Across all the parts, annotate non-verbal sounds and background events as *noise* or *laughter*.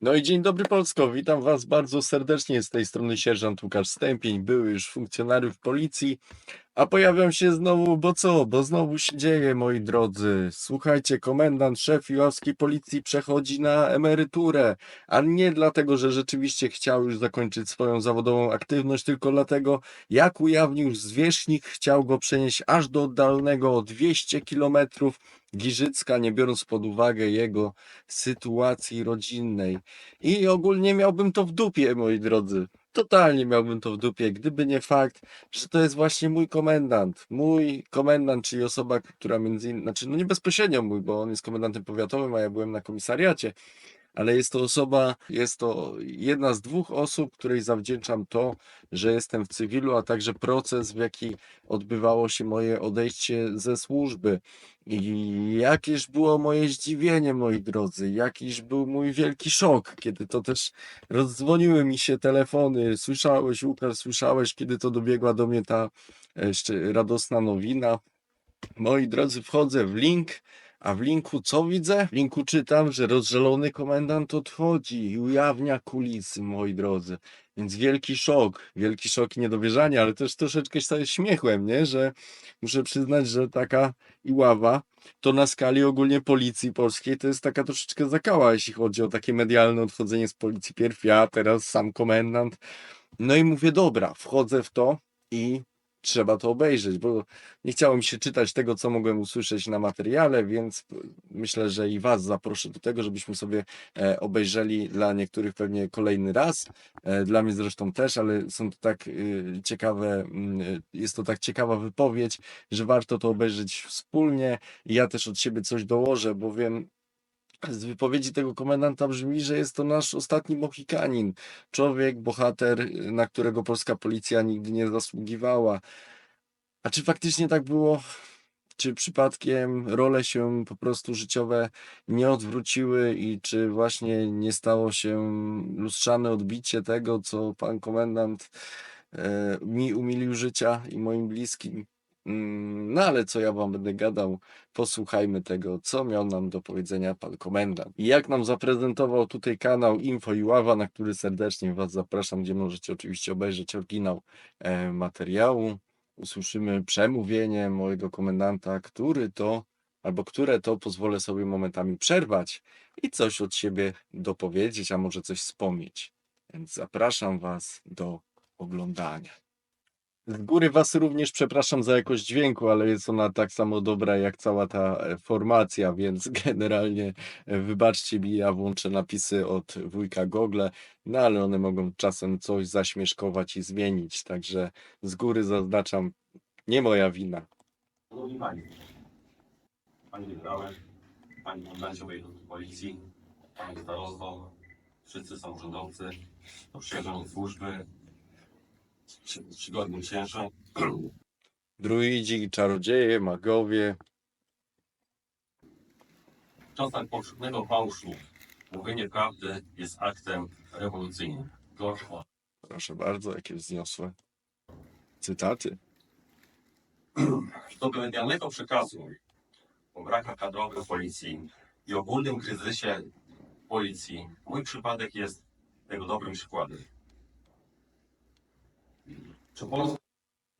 No i dzień dobry Polsko, witam Was bardzo serdecznie. Z tej strony sierżant Łukasz Stępień, były już funkcjonariusz policji, a pojawiam się znowu, bo co, bo znowu się dzieje moi drodzy. Słuchajcie, komendant szef Iławskiej Policji przechodzi na emeryturę, a nie dlatego, że rzeczywiście chciał już zakończyć swoją zawodową aktywność, tylko dlatego, jak ujawnił zwierzchnik, chciał go przenieść aż do oddalonego o 200 kilometrów Giżycka, nie biorąc pod uwagę jego sytuacji rodzinnej. I ogólnie miałbym to w dupie, moi drodzy. Totalnie miałbym to w dupie, gdyby nie fakt, że to jest właśnie mój komendant. Mój komendant, czyli osoba, która między innymi, znaczy no nie bezpośrednio mój, bo on jest komendantem powiatowym, a ja byłem na komisariacie, ale jest to osoba, jest to jedna z dwóch osób, której zawdzięczam to, że jestem w cywilu, a także proces, w jaki odbywało się moje odejście ze służby. I jakież było moje zdziwienie, moi drodzy, jakiż był mój wielki szok, kiedy to też rozdzwoniły mi się telefony. Słyszałeś, Łukasz, słyszałeś, kiedy to dobiegła do mnie ta jeszcze radosna nowina. Moi drodzy, wchodzę w link, a w linku co widzę? W linku czytam, że rozżalony komendant odchodzi i ujawnia kulisy, moi drodzy. Więc wielki szok, wielki szok i niedowierzanie, ale też troszeczkę się śmiechłem, nie? Że muszę przyznać, że taka Iława to na skali ogólnie policji polskiej to jest taka troszeczkę zakała, jeśli chodzi o takie medialne odchodzenie z policji. Pierw ja, teraz sam komendant. No i mówię, dobra, wchodzę w to i trzeba to obejrzeć, bo nie chciało mi się czytać tego, co mogłem usłyszeć na materiale, więc myślę, że i Was zaproszę do tego, żebyśmy sobie e, obejrzeli dla niektórych pewnie kolejny raz, e, dla mnie zresztą też, ale są to tak y, ciekawe, mm, y, jest to tak ciekawa wypowiedź, że warto to obejrzeć wspólnie. Ja też od siebie coś dołożę, bowiem z wypowiedzi tego komendanta brzmi, że jest to nasz ostatni Mohikanin. Człowiek, bohater, y, na którego polska policja nigdy nie zasługiwała. A czy faktycznie tak było? Czy przypadkiem role się po prostu życiowe nie odwróciły i czy właśnie nie stało się lustrzane odbicie tego, co pan komendant e, mi umilił życia i moim bliskim? Mm, No ale co ja wam będę gadał? Posłuchajmy tego, co miał nam do powiedzenia pan komendant. I jak nam zaprezentował tutaj kanał Info i Ława, na który serdecznie was zapraszam, gdzie możecie oczywiście obejrzeć oryginał e, materiału. Usłyszymy przemówienie mojego komendanta, który to, albo które to pozwolę sobie momentami przerwać i coś od siebie dopowiedzieć, a może coś wspomnieć. Więc zapraszam was do oglądania. Z góry Was również przepraszam za jakość dźwięku, ale jest ona tak samo dobra jak cała ta e, formacja, więc *laughs* generalnie e, wybaczcie mi, ja włączę napisy od wujka Google, no ale one mogą czasem coś zaśmieszkować i zmienić, także z góry zaznaczam, nie moja wina. Szanowni Panie, Panie Wybrałem, Panie Komendancie Wojewódzkiej Policji, Panie Starosto, wszyscy samorządowcy, przyjaciół służby, przy- przygodni księże. Druidzi, czarodzieje, magowie, W czasach powszechnego fałszu mówienie prawdy jest aktem rewolucyjnym. George Orwell. proszę bardzo, jakie wzniosłe cytaty. Do medialnego przekazu o brakach kadrowych policji i ogólnym kryzysie policji, mój przypadek jest tego dobrym przykładem. Czy Polska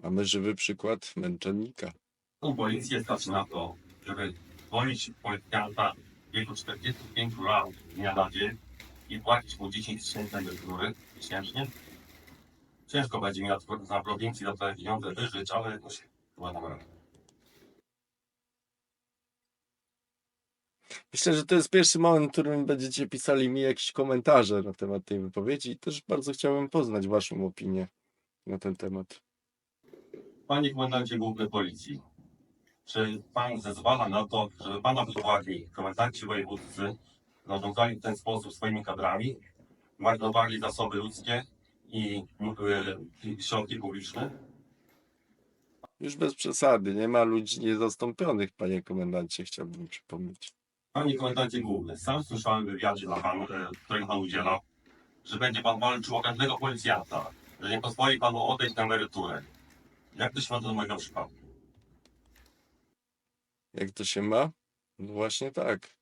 Mamy żywy przykład męczennika. Tą policję stać na to, żeby zwolnić policjanta w wieku 45 lat dnia na dzień i płacić mu 10 tysięcy emerytury miesięcznie. Ciężko będzie mi na, na prowincji za te pieniądze wyżyć, ale jakoś chyba dam radę. Myślę, że to jest pierwszy moment, w którym będziecie pisali mi jakieś komentarze na temat tej wypowiedzi i też bardzo chciałbym poznać Waszą opinię na ten temat. Panie komendancie główny policji, czy pan zezwala na to, żeby pana wychowali komendanci wojewódzcy zarządzali w ten sposób swoimi kadrami, marnowali zasoby ludzkie i e, środki publiczne? Już bez przesady, nie ma ludzi niezastąpionych, panie komendancie, chciałbym przypomnieć. Panie komendancie główny, sam słyszałem w wywiadzie, dla pan, e, którego pan udzielał, że będzie pan walczył o każdego policjanta, że nie pozwoli panu odejść na emeryturę. Jak to się ma do mojego przypadku? Jak to się ma? No właśnie tak.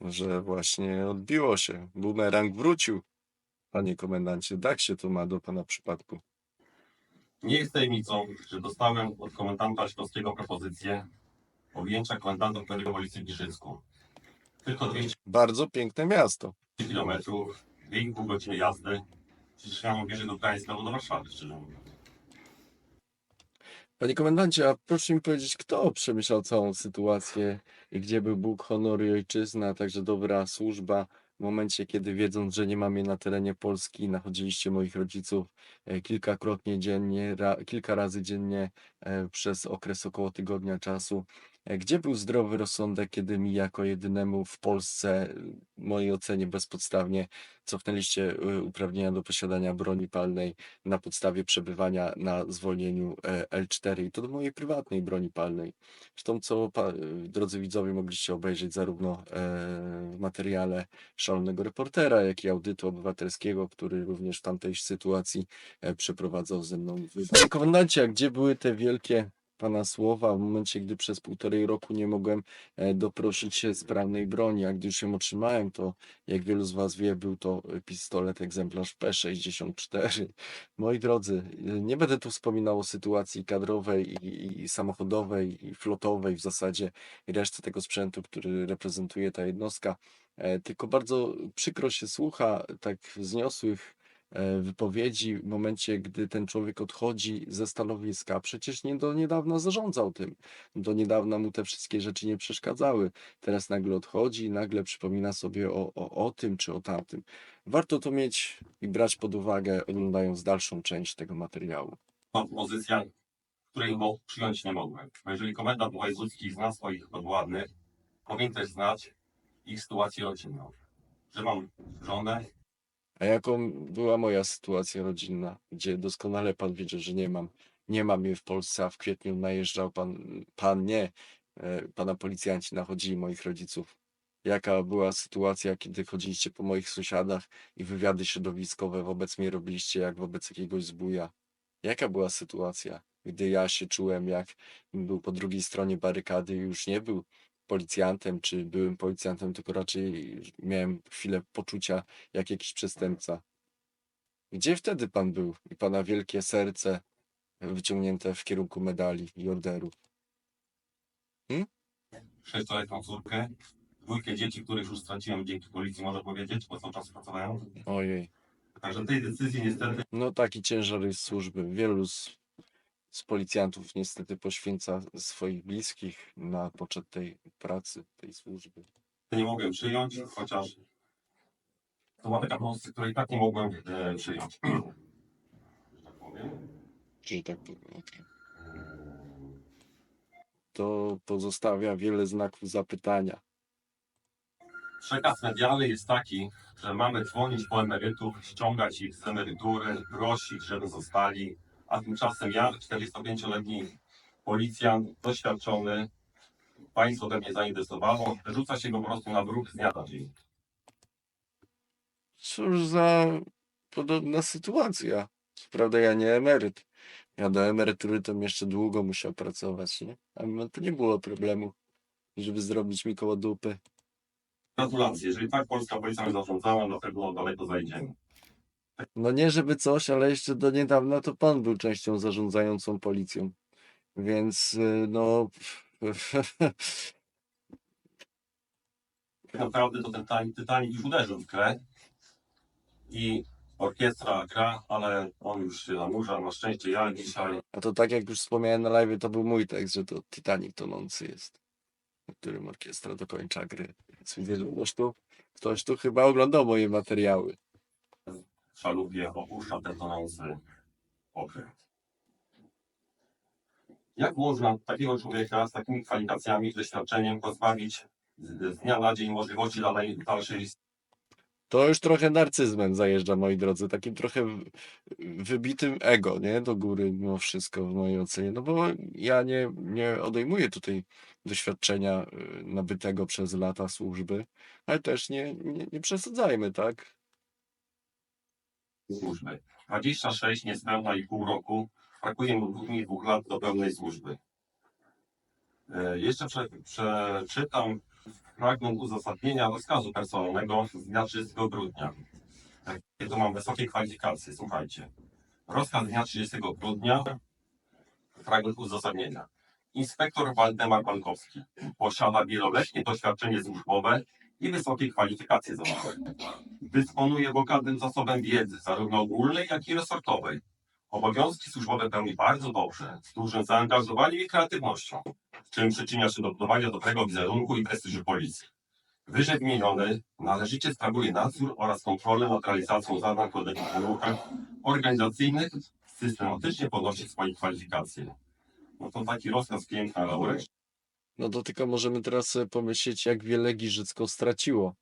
że właśnie odbiło się. Bumerang wrócił. Panie komendancie, tak się to ma do pana przypadku. Nie jest tajemnicą, że dostałem od komendanta Śląskiego propozycję objęcia komendanta Krajowego Policji w Giżycku. Tylko 200 Bardzo piękne miasto. km, 2,5 godziny jazdy. Przecież ja mam do Gdańska albo do Warszawy, szczerze mówiąc. Panie komendancie, a proszę mi powiedzieć, kto przemyślał całą sytuację i gdzie był Bóg, honor i ojczyzna, a także dobra służba w momencie, kiedy wiedząc, że nie mamy na terenie Polski, nachodziliście moich rodziców e, kilkakrotnie dziennie, ra, kilka razy dziennie e, przez okres około tygodnia czasu. Gdzie był zdrowy rozsądek, kiedy mi jako jedynemu w Polsce, w mojej ocenie bezpodstawnie, cofnęliście e, uprawnienia do posiadania broni palnej na podstawie przebywania na zwolnieniu e, L4 i to do mojej prywatnej broni palnej. Zresztą co pa, drodzy widzowie mogliście obejrzeć zarówno e, w materiale szalonego reportera, jak i audytu obywatelskiego, który również w tamtej sytuacji e, przeprowadzał ze mną wywiad. Panie komendancie, a gdzie były te wielkie pana słowa w momencie, gdy przez półtorej roku nie mogłem e, doprosić się sprawnej broni, a gdy już ją otrzymałem, to jak wielu z was wie, był to e, pistolet egzemplarz P64. Moi drodzy, y, nie będę tu wspominał o sytuacji kadrowej i, i samochodowej i flotowej w zasadzie i reszty tego sprzętu, który reprezentuje ta jednostka, e, tylko bardzo przykro się słucha tak wzniosłych e, wypowiedzi w momencie, gdy ten człowiek odchodzi ze stanowiska. Przecież nie do niedawna zarządzał tym. Do niedawna mu te wszystkie rzeczy nie przeszkadzały. Teraz nagle odchodzi i nagle przypomina sobie o, o, o tym czy o tamtym. Warto to mieć i brać pod uwagę, oglądając dalszą część tego materiału. Pozycja, której mo- przyjąć nie mogłem. Jeżeli komendant wojewódzki zna swoich podwładnych, powinien też znać ich sytuację rodzinną. Że mam żonę, A jaką była moja sytuacja rodzinna, gdzie doskonale pan wiedział, że nie mam, nie mam jej w Polsce, a w kwietniu najeżdżał pan, pan nie, e, pana policjanci nachodzili moich rodziców. Jaka była sytuacja, kiedy chodziliście po moich sąsiadach i wywiady środowiskowe wobec mnie robiliście jak wobec jakiegoś zbója? Jaka była sytuacja, gdy ja się czułem, jak był po drugiej stronie barykady i już nie był policjantem, czy byłem policjantem, tylko raczej miałem chwilę poczucia jak jakiś przestępca. Gdzie wtedy pan był i pana wielkie serce wyciągnięte w kierunku medali i orderu? sześcioletnią córkę, dwójkę dzieci, których już straciłem dzięki policji, może powiedzieć, bo cały czas pracowałem. Ojej. Także tej decyzji niestety No taki ciężar jest służby. Wielu z, z policjantów niestety poświęca swoich bliskich na poczet tej pracy, tej służby. nie mogłem przyjąć, chociaż to była taka pomoc, której tak nie mogłem e, przyjąć. *clears throat* Że tak powiem. Czy tak okej. To pozostawia wiele znaków zapytania. Przekaz medialny jest taki, że mamy dzwonić po emerytów, ściągać ich z emerytury, prosić, żeby zostali, a tymczasem ja, 45-letni policjant, doświadczony, państwo we mnie zainwestowało, rzuca się go po prostu na bruk z dnia na dzień. Cóż za podobna sytuacja. Co prawda ja nie emeryt. Ja do emerytury to bym jeszcze długo musiał pracować, nie? A to nie było problemu, żeby zrobić mi koło dupy. Gratulacje, jeżeli tak polska policja zarządzała, na pewno daleko zajdziemy. No nie żeby coś, ale jeszcze do niedawna to pan był częścią zarządzającą policją. Więc y, no... Tak naprawdę to ten Titanic, Titanic już uderzył w grę i orkiestra gra, ale on już się zanurza. Na szczęście ja dzisiaj A to tak jak już wspomniałem na live, to był mój tekst, że to Titanic tonący jest, w którym orkiestra dokończa gry. Więc widzę, że ktoś tu, ktoś tu chyba oglądał moje materiały. Szalubie opuszcza tonący okręt. Jak można takiego człowieka z takimi kwalifikacjami, doświadczeniem pozbawić z dnia na dzień możliwości dalej, dalszej To już trochę narcyzmem zajeżdża, moi drodzy, takim trochę wybitym ego, nie? Do góry mimo wszystko w mojej ocenie. No bo ja nie, nie odejmuję tutaj doświadczenia y, nabytego przez lata służby, ale też nie, nie, nie przesadzajmy, tak? Służby? 26 niespełna i pół roku, brakuje mu dwóch, dwóch lat do pełnej służby. E, Jeszcze prze, przeczytam fragment uzasadnienia rozkazu personalnego z dnia 30 grudnia. Tak, Tu mam wysokie kwalifikacje, słuchajcie. Rozkaz dnia 30 grudnia, fragment uzasadnienia. Inspektor Waldemar Pankowski posiada wieloletnie doświadczenie służbowe i wysokie kwalifikacje zawodowe. Dysponuje bogatym zasobem wiedzy, zarówno ogólnej, jak i resortowej. Obowiązki służbowe pełni bardzo dobrze, z dużym zaangażowaniem i kreatywnością, czym przyczynia się do budowania dobrego wizerunku i prestiżu policji. Wyżej wymieniony należycie sprawuje nadzór oraz kontrolę nad realizacją zadań podległych w warunkach organizacyjnych, systematycznie podnosi swoje kwalifikacje. No to taki rozkaz piękna laureat. No to tylko możemy teraz sobie pomyśleć, jak wiele Giżycko straciło.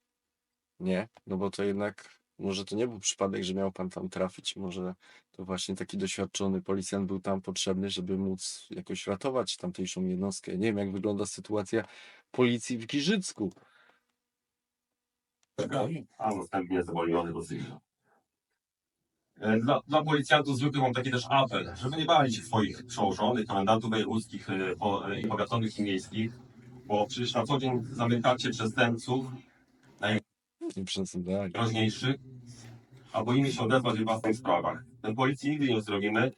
Nie? No bo to jednak, może to nie był przypadek, że miał pan tam trafić. Może to właśnie taki doświadczony policjant był tam potrzebny, żeby móc jakoś ratować tamtejszą jednostkę. Nie wiem, jak wygląda sytuacja policji w Giżycku. a następnie zwolniony do cywila. E, Dla, dla policjantów zwykle mam taki też apel, żeby nie bali się swoich przełożonych, komendantów wojewódzkich e, e, i powiatowych i miejskich, bo przecież na co dzień zamykacie przestępców najgroźniejszych, a boimy się odezwać w własnych sprawach. Ten policji nigdy nie zrobimy,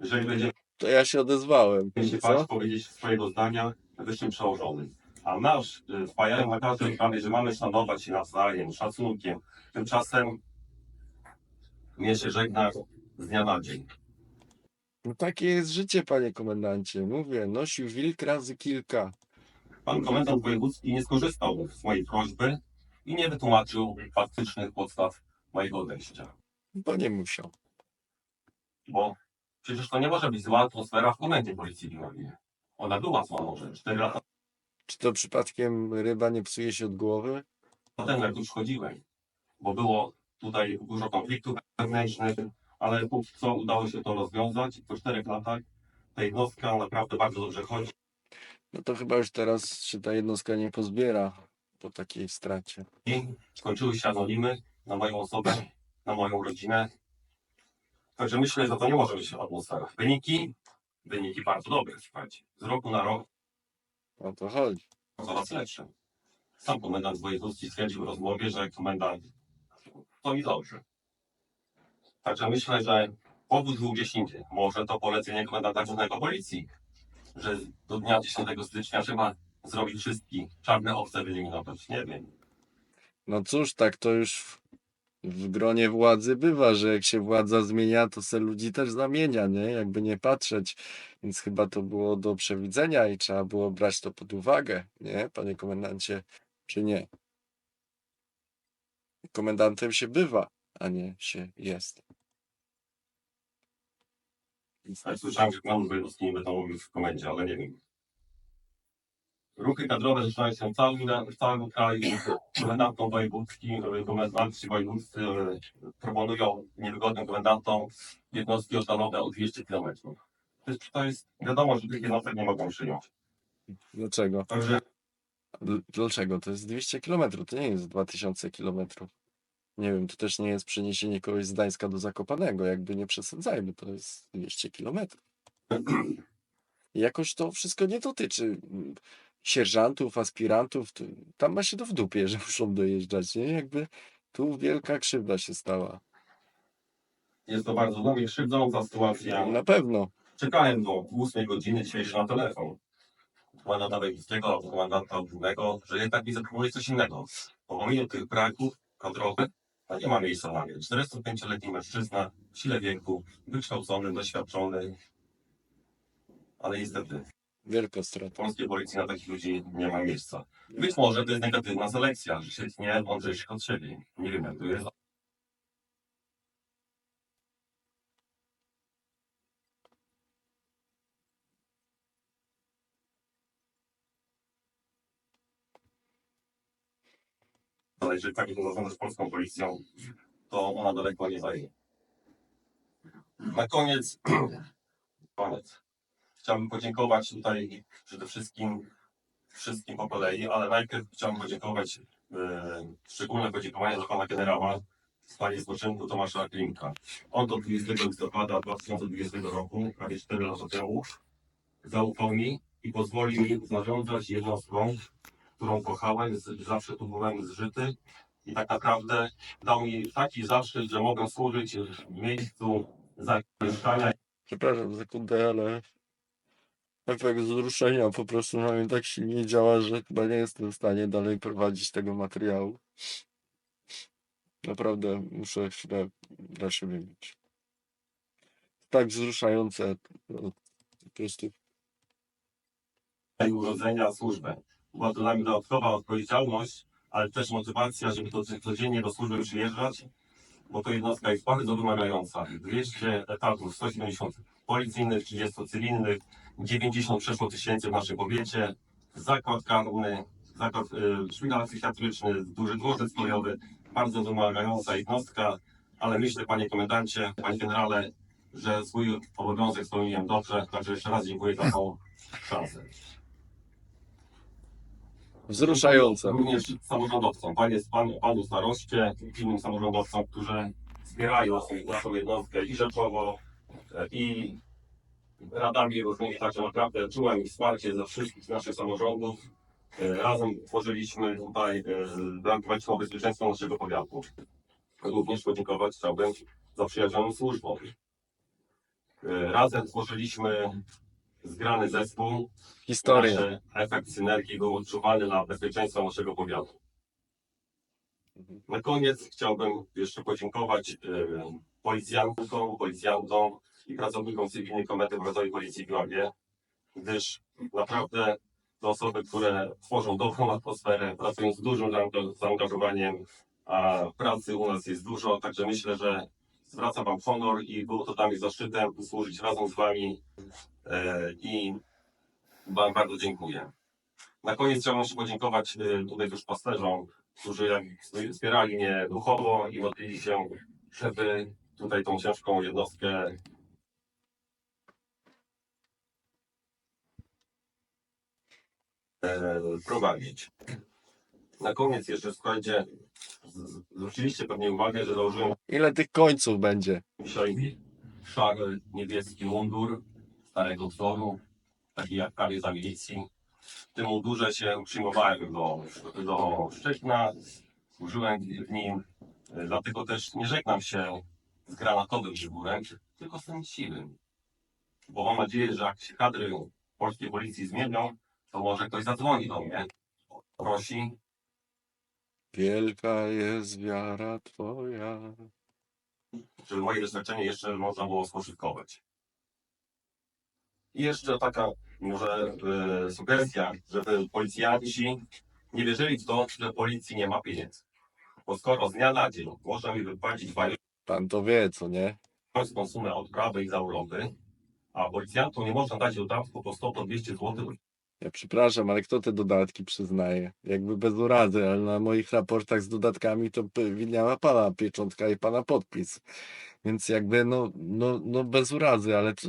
jeżeli będziemy To ja się odezwałem. się Co? bać powiedzieć swojego zdania wyższym przełożonym. A nasz y, wpajają na każdym prawie, że mamy szanować się nawzajem, szacunkiem. Tymczasem mnie się żegna z dnia na dzień. No takie jest życie, panie komendancie. Mówię, nosił wilk razy kilka. Pan komendant wojewódzki nie skorzystał z mojej prośby i nie wytłumaczył faktycznych podstaw mojego odejścia. Bo nie musiał. Bo przecież to nie może być zła atmosfera w komendzie policji w Iławie. Ona była zła może. Cztery lata Czy to przypadkiem ryba nie psuje się od głowy? potem jak już chodziłem, bo było tutaj dużo konfliktów wewnętrznych, ale póki co udało się to rozwiązać. Po czterech latach ta jednostka naprawdę bardzo dobrze chodzi. No to chyba już teraz się ta jednostka nie pozbiera po takiej stracie. Skończyły się anonimy na moją osobę, na moją rodzinę. Także myślę, że to nie może być atmosfera. Wyniki, wyniki bardzo dobre, słuchajcie. Z roku na rok O to chodzi. coraz lepsze. Sam komendant wojewódzki stwierdził w rozmowie, że komendant to mi dobrze. Także myślę, że powód był gdzieś. Może to polecenie komendanta głównego policji, że do dnia 10 stycznia trzeba zrobić wszystkie czarne owce wyeliminować. Nie wiem. No cóż, tak to już w, w gronie władzy bywa, że jak się władza zmienia, to se ludzi też zamienia, nie? Jakby nie patrzeć. Więc chyba to było do przewidzenia i trzeba było brać to pod uwagę, nie, panie komendancie? Czy nie? Komendantem się bywa, a nie się jest. Ja słyszałem, że wojewódzki nie będą mówił w komendzie, ale nie wiem. Ruchy kadrowe zaczynają się w całym, w całym kraju. Komendantom wojewódzkim, komendanci wojewódzcy proponują niewygodnym komendantom jednostki oddalone o 200 km. To jest, to jest wiadomo, że tych jednostek nie mogą przyjąć. Dlaczego? Także Dl- Dlaczego? To jest 200 km, to nie jest 2000 km. Nie wiem, to też nie jest przeniesienie kogoś z Gdańska do Zakopanego, jakby nie przesadzajmy, to jest 200 km. Jakoś to wszystko nie dotyczy mm, sierżantów, aspirantów, to, tam ma się to w dupie, *laughs* że muszą dojeżdżać, nie? Jakby tu wielka krzywda się stała. jest to bardzo dla mnie krzywdząca sytuacja. Na pewno. Czekałem do 8 godziny dzisiejszy na telefon. Komandanta Wojewódzkiego, komandanta głównego, że jednak mi zaproponuje coś innego. Pomimo tych braków kadrowych, to nie ma miejsca na mnie. 45-letni mężczyzna, w sile wieku, wykształcony, doświadczony. Ale niestety Wielka strata. polskiej policji na takich ludzi nie ma miejsca. Być może to jest negatywna selekcja, że się tnie mądrzejszych od siebie. Nie wiem jak to jest. Ale jeżeli tak to zarządza z polską policją, to ona daleko nie zajdzie. Na koniec, *clears throat* koniec. Chciałbym podziękować tutaj przede wszystkim wszystkim po kolei, ale najpierw chciałbym podziękować e, szczególne podziękowania dla pana generała w sprawie spoczynku Tomasza Klimka. On do 20 listopada 2020 roku, prawie 4 lata temu, zaufał mi i pozwolił mi zarządzać jednostką, którą kochałem, zawsze tu byłem zżyty i tak naprawdę dał mi taki zaszczyt, że mogę służyć w miejscu zamieszkania Przepraszam sekundę, ale efekt wzruszenia po prostu na mnie tak silnie działa, że chyba nie jestem w stanie dalej prowadzić tego materiału. Naprawdę muszę chwilę dla siebie mieć. Tak wzruszające. no, Po prostu. urodzenia służbę. Była to dla mnie dodatkowa odpowiedzialność, ale też motywacja, żeby to codziennie do służby przyjeżdżać, bo to jednostka jest bardzo wymagająca. 200 etatów, 170 policyjnych, 30 cywilnych, 90 przeszło tysięcy w naszym powiecie, zakład karny, zakład y, szpital psychiatryczny, duży dworzec kolejowy, bardzo wymagająca jednostka, ale myślę, panie komendancie, panie generale, że swój obowiązek spełniłem dobrze, także jeszcze raz dziękuję za tą szansę. Wzruszające. Również samorządowcom, panie, pan, panu staroście, innym samorządowcom, którzy wspierają naszą jednostkę i rzeczowo, e, i radami różnymi, także naprawdę czułem wsparcie ze wszystkich naszych samorządów. E, Razem tworzyliśmy tutaj e, walczyć o bezpieczeństwo naszego powiatu. Również podziękować chciałbym za przyjazną służbą. Razem tworzyliśmy zgrany zespół, Historia. Nasz efekt synergii był odczuwalny na bezpieczeństwo naszego powiatu. Na koniec chciałbym jeszcze podziękować e, policjantom, policjantom i pracownikom cywilnej Komendy Powiatowej Policji w Iławie, gdyż naprawdę to osoby, które tworzą dobrą atmosferę, pracują z dużym zaanga- zaangażowaniem, a pracy u nas jest dużo, także myślę, że zwracam Wam honor i było to dla mnie zaszczytem służyć razem z Wami i Wam bardzo dziękuję. Na koniec chciałbym jeszcze podziękować y, tutaj już pasterzom, którzy jak wspierali mnie duchowo i modlili się, żeby tutaj tą ciężką jednostkę e, prowadzić. Na koniec jeszcze słuchajcie, zwróciliście pewnie uwagę, że założyłem Ile tych końców będzie? dzisiaj szary niebieski mundur starego wzoru, taki jak prawie za milicji. W tym mundurze się przyjmowałem do, do Szczecina, służyłem w nim, dlatego też nie żegnam się z granatowym żywurem, tylko z tym siwym. Bo mam nadzieję, że jak się kadry polskiej policji zmienią, to może ktoś zadzwoni do mnie, prosi, Wielka jest wiara twoja. żeby moje doświadczenie jeszcze można było spożytkować. I jeszcze taka może e, sugestia, żeby policjanci nie wierzyli w to, że policji nie ma pieniędzy. Bo skoro z dnia na dzień można mi wypłacić Pan to wie, co nie? bajowską sumę odprawy i za urlopy, a policjantom nie można dać dodatku po 100-200 zł, Ja przepraszam, ale kto te dodatki przyznaje? Jakby bez urazy, ale na moich raportach z dodatkami to widniała pana pieczątka i pana podpis. Więc jakby no, no, no bez urazy, ale to,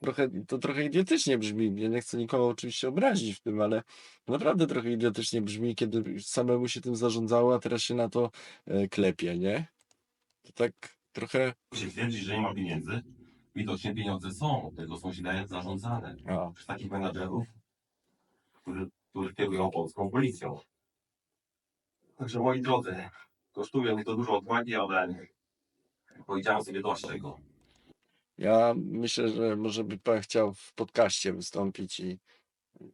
trochę, to trochę idiotycznie brzmi. Ja nie chcę nikogo oczywiście obrazić w tym, ale naprawdę trochę idiotycznie brzmi, kiedy samemu się tym zarządzało, a teraz się na to e, klepie, nie? To tak trochę. się twierdzi, że nie ma pieniędzy. Widocznie pieniądze są, tylko są źle zarządzane. A, takich menadżerów, którzy, którzy kierują polską policją. Także moi drodzy, kosztuje mnie to dużo odwagi, ale powiedziałem sobie dość tego. Ja myślę, że może by pan chciał w podcaście wystąpić i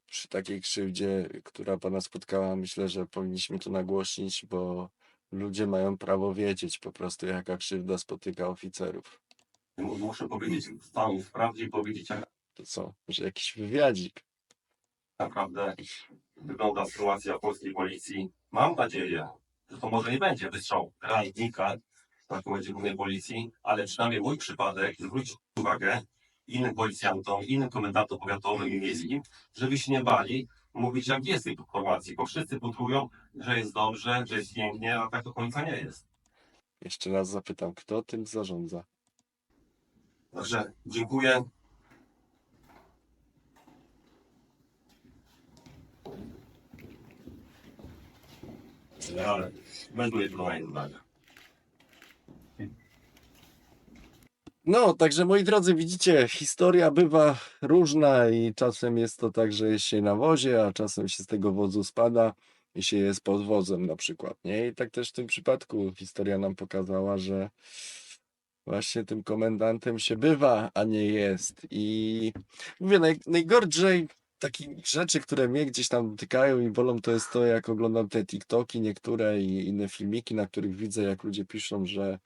przy takiej krzywdzie, która pana spotkała, myślę, że powinniśmy to nagłośnić, bo ludzie mają prawo wiedzieć po prostu, jaka krzywda spotyka oficerów. Muszę powiedzieć, stanąć wprawdzie i powiedzieć, jak To co, że jakiś wywiadzik? Naprawdę wygląda sytuacja polskiej policji. Mam nadzieję, że to może nie będzie wystrzał rannika w takim razie głównej policji, ale przynajmniej mój przypadek zwrócić uwagę innym policjantom, innym komendantom powiatowym i miejskim, żeby się nie bali mówić jak jest tej informacji, bo wszyscy putrują, że jest dobrze, że jest pięknie, a tak do końca nie jest. Jeszcze raz zapytam, kto tym zarządza? Także dziękuję. Ale będę jedno zdania. No, także moi drodzy, widzicie, historia bywa różna i czasem jest to tak, że jest się na wozie, a czasem się z tego wozu spada i się jest pod wozem na przykład, nie? I tak też w tym przypadku historia nam pokazała, że właśnie tym komendantem się bywa, a nie jest. I mówię, naj, najgorzej takich rzeczy, które mnie gdzieś tam dotykają i bolą, to jest to, jak oglądam te TikToki niektóre i inne filmiki, na których widzę, jak ludzie piszą, że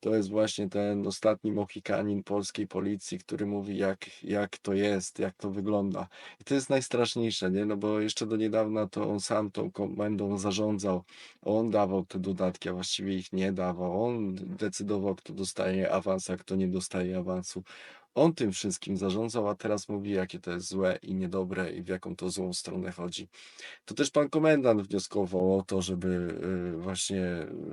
to jest właśnie ten ostatni Mohikanin polskiej policji, który mówi, jak, jak to jest, jak to wygląda. I to jest najstraszniejsze, nie? No bo jeszcze do niedawna to on sam tą komendą zarządzał. On dawał te dodatki, a właściwie ich nie dawał. On decydował, kto dostaje awans, a kto nie dostaje awansu. On tym wszystkim zarządzał, a teraz mówi, jakie to jest złe i niedobre i w jaką to złą stronę chodzi. To też pan komendant wnioskował o to, żeby y, właśnie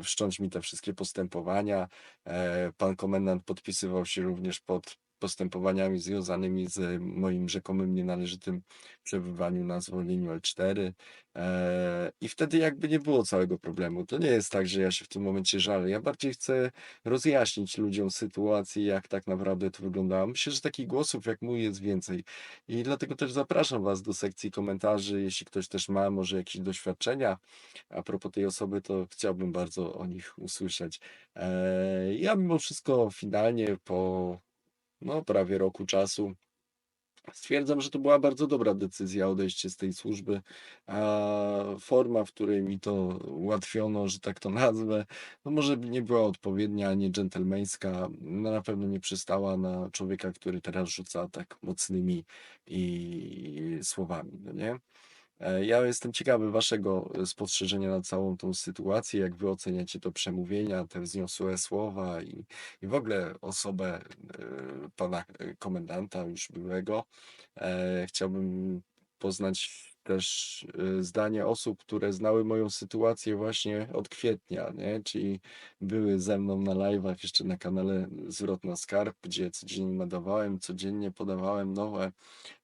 wszcząć mi te wszystkie postępowania. E, Pan komendant podpisywał się również pod postępowaniami związanymi z moim rzekomym nienależytym przebywaniu na zwolnieniu L4. E, I wtedy jakby nie było całego problemu. To nie jest tak, że ja się w tym momencie żalę. Ja bardziej chcę rozjaśnić ludziom sytuację, jak tak naprawdę to wyglądało. Myślę, że takich głosów jak mój jest więcej. I dlatego też zapraszam Was do sekcji komentarzy, jeśli ktoś też ma może jakieś doświadczenia a propos tej osoby, to chciałbym bardzo o nich usłyszeć. Eee, Ja mimo wszystko finalnie po no, prawie roku czasu stwierdzam, że to była bardzo dobra decyzja odejście z tej służby, a forma, w której mi to ułatwiono, że tak to nazwę, no może nie była odpowiednia, nie dżentelmeńska, no na pewno nie przystała na człowieka, który teraz rzuca tak mocnymi i słowami, no nie? E, Ja jestem ciekawy waszego e, spostrzeżenia na całą tą sytuację, jak wy oceniacie to przemówienia, te wzniosłe słowa i, i w ogóle osobę e, pana komendanta już byłego. Chciałbym poznać też e, zdanie osób, które znały moją sytuację właśnie od kwietnia, nie? Czyli były ze mną na live'ach jeszcze na kanale Zwrot na Skarb, gdzie codziennie nadawałem, codziennie podawałem nowe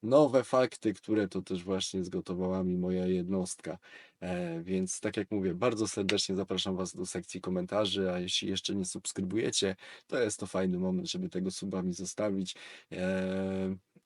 nowe fakty, które to też właśnie zgotowała mi moja jednostka. E, więc tak jak mówię, bardzo serdecznie zapraszam Was do sekcji komentarzy, a jeśli jeszcze nie subskrybujecie, to jest to fajny moment, żeby tego suba mi zostawić.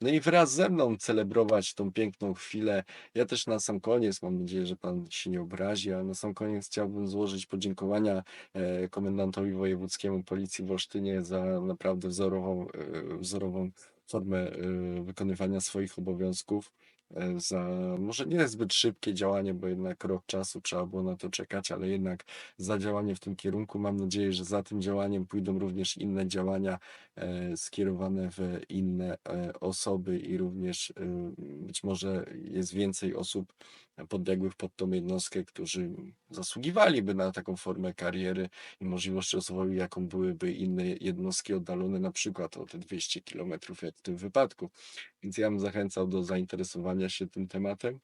E, no i wraz ze mną celebrować tą piękną chwilę. Ja też na sam koniec, mam nadzieję, że Pan się nie obrazi, ale na sam koniec chciałbym złożyć podziękowania e, komendantowi wojewódzkiemu Policji w Olsztynie za naprawdę wzorową, e, wzorową formę y, wykonywania swoich obowiązków, e, za może nie zbyt szybkie działanie, bo jednak rok czasu trzeba było na to czekać, ale jednak za działanie w tym kierunku. Mam nadzieję, że za tym działaniem pójdą również inne działania e, skierowane w inne e, osoby i również być może jest więcej osób podległych pod tą jednostkę, którzy zasługiwaliby na taką formę kariery i możliwość rozwoju, jaką byłyby inne jednostki oddalone na przykład o te 200 km jak w tym wypadku. Więc ja bym zachęcał do zainteresowania się tym tematem.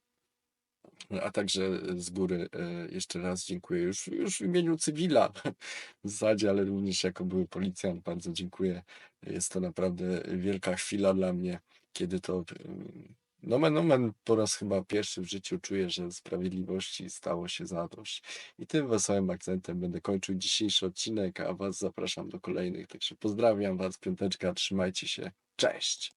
A także z góry e, jeszcze raz dziękuję już, już w imieniu cywila *laughs* w zasadzie, ale również jako były policjant bardzo dziękuję. Jest to naprawdę wielka chwila dla mnie, kiedy to mm, nomen omen po raz chyba pierwszy w życiu czuję, że sprawiedliwości stało się zadość. I tym wesołym akcentem będę kończył dzisiejszy odcinek, a Was zapraszam do kolejnych. Także pozdrawiam Was, piąteczka, trzymajcie się. Cześć!